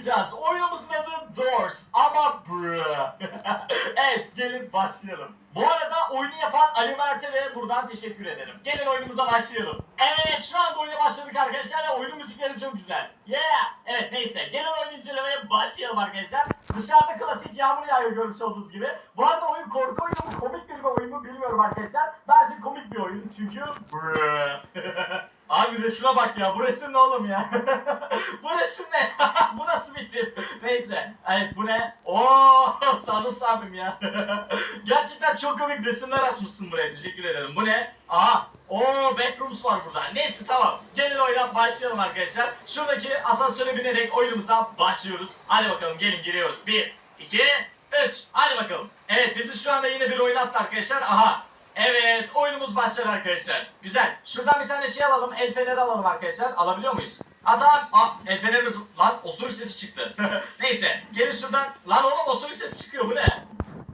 oynayacağız. Oyunumuzun adı Doors ama brr. evet gelin başlayalım. Bu arada oyunu yapan Ali Mert'e de buradan teşekkür ederim. Gelin oyunumuza başlayalım. Evet şu anda oyuna başladık arkadaşlar oyunun müzikleri çok güzel. Yeah! Evet neyse gelin oyun incelemeye başlayalım arkadaşlar. Dışarıda klasik yağmur yağıyor görmüş olduğunuz gibi. Bu arada oyun korku oyunu mu komik bir oyun mu bilmiyorum arkadaşlar. Bence komik bir oyun çünkü brr. Abi resme bak ya. Bu resim ne oğlum ya? bu resim ne? bu nasıl bir tip? Neyse. Evet bu ne? Oo, Tanrı abim ya. Gerçekten çok komik resimler açmışsın buraya. Teşekkür ederim. Bu ne? Aha. Oo backrooms var burada. Neyse tamam. Gelin oyuna başlayalım arkadaşlar. Şuradaki asansöre binerek oyunumuza başlıyoruz. Hadi bakalım gelin giriyoruz. 1, 2, 3. Hadi bakalım. Evet bizi şu anda yine bir oyun attı arkadaşlar. Aha. Evet oyunumuz başladı arkadaşlar. Güzel. Şuradan bir tane şey alalım. El feneri alalım arkadaşlar. Alabiliyor muyuz? Atar. Aa el fenerimiz lan osuruş sesi çıktı. Neyse gelin şuradan. Lan oğlum osuruş sesi çıkıyor bu ne?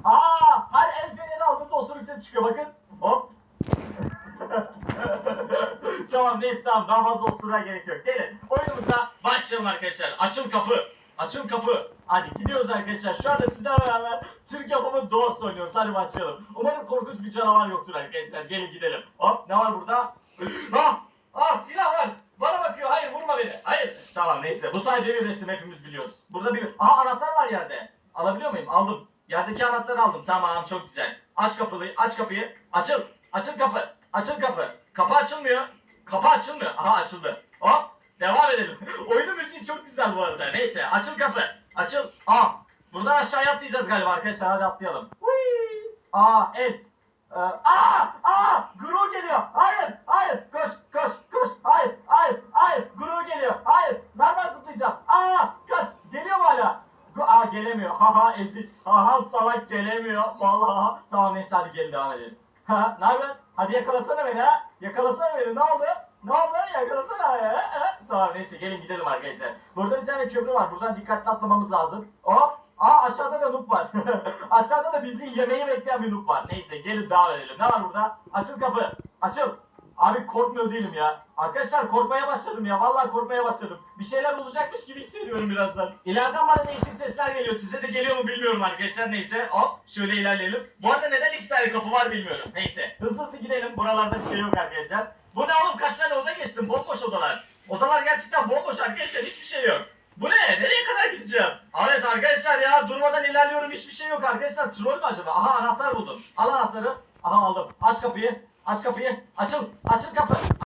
Aa her el feneri aldığımda osuruş sesi çıkıyor bakın. Hop. tamam neyse tamam daha fazla osura gerek yok. Gelin oyunumuza başlayalım arkadaşlar. Açıl kapı. Açıl kapı. Hadi gidiyoruz arkadaşlar. Şu anda sizlerle beraber Türk yapımı Doors oynuyoruz. Hadi başlayalım. Umarım korkunç bir canavar yoktur arkadaşlar. Gelin gidelim. Hop ne var burada? ah! Ah silah var. Bana bakıyor. Hayır vurma beni. Hayır. Tamam neyse. Bu sadece bir resim. Hepimiz biliyoruz. Burada bir... Aha anahtar var yerde. Alabiliyor muyum? Aldım. Yerdeki anahtarı aldım. Tamam çok güzel. Aç kapıyı. Aç kapıyı. Açıl. Açıl kapı. Açıl kapı. Kapı açılmıyor. Kapı açılmıyor. Aha açıldı. Hop. Devam edelim. Oyunun müziği çok güzel bu arada. Neyse açıl kapı. Açıl. Aa. Buradan aşağıya atlayacağız galiba arkadaşlar. Hadi atlayalım. Whee! Aa el. Ee, aa! Aa! Gru geliyor. Hayır. Hayır. Koş. Koş. Koş. Hayır. Hayır. Hayır. Gru geliyor. Hayır. Nereden zıplayacağım? Aa! Kaç. Geliyor mu hala? Aa gelemiyor. Haha ezik. Haha salak gelemiyor. Vallahi. Tamam neyse hadi gelin devam edelim. Ha, ne yapıyorsun? Hadi yakalasana beni ha. Yakalasana beni. Ne oldu? Ne oldu? Yakalasana ya. Ha? Tamam neyse gelin gidelim arkadaşlar. Burada bir tane köprü var. Buradan dikkatli atlamamız lazım. Hop. Aa aşağıda da noob var. aşağıda da bizi yemeği bekleyen bir noob var. Neyse gelin devam edelim. Ne var burada? Açıl kapı. Açıl. Abi korkmuyor değilim ya. Arkadaşlar korkmaya başladım ya. Vallahi korkmaya başladım. Bir şeyler olacakmış gibi hissediyorum birazdan. İleriden bana değişik sesler geliyor. Size de geliyor mu bilmiyorum arkadaşlar. Neyse hop şöyle ilerleyelim. Bu arada neden iki tane kapı var bilmiyorum. Neyse hızlı hızlı gidelim. Buralarda bir şey yok arkadaşlar. Bu ne oğlum kaç tane oda geçsin? Bomboş odalar. Odalar gerçekten bomboş arkadaşlar. Hiçbir şey yok. Bu ne? Nereye kadar gideceğim? Evet arkadaşlar ya durmadan ilerliyorum. Hiçbir şey yok arkadaşlar. Troll mü acaba? Aha anahtar buldum. Al anahtarı. Aha aldım. Aç kapıyı. Aç kapıyı. Açıl. Açıl kapı.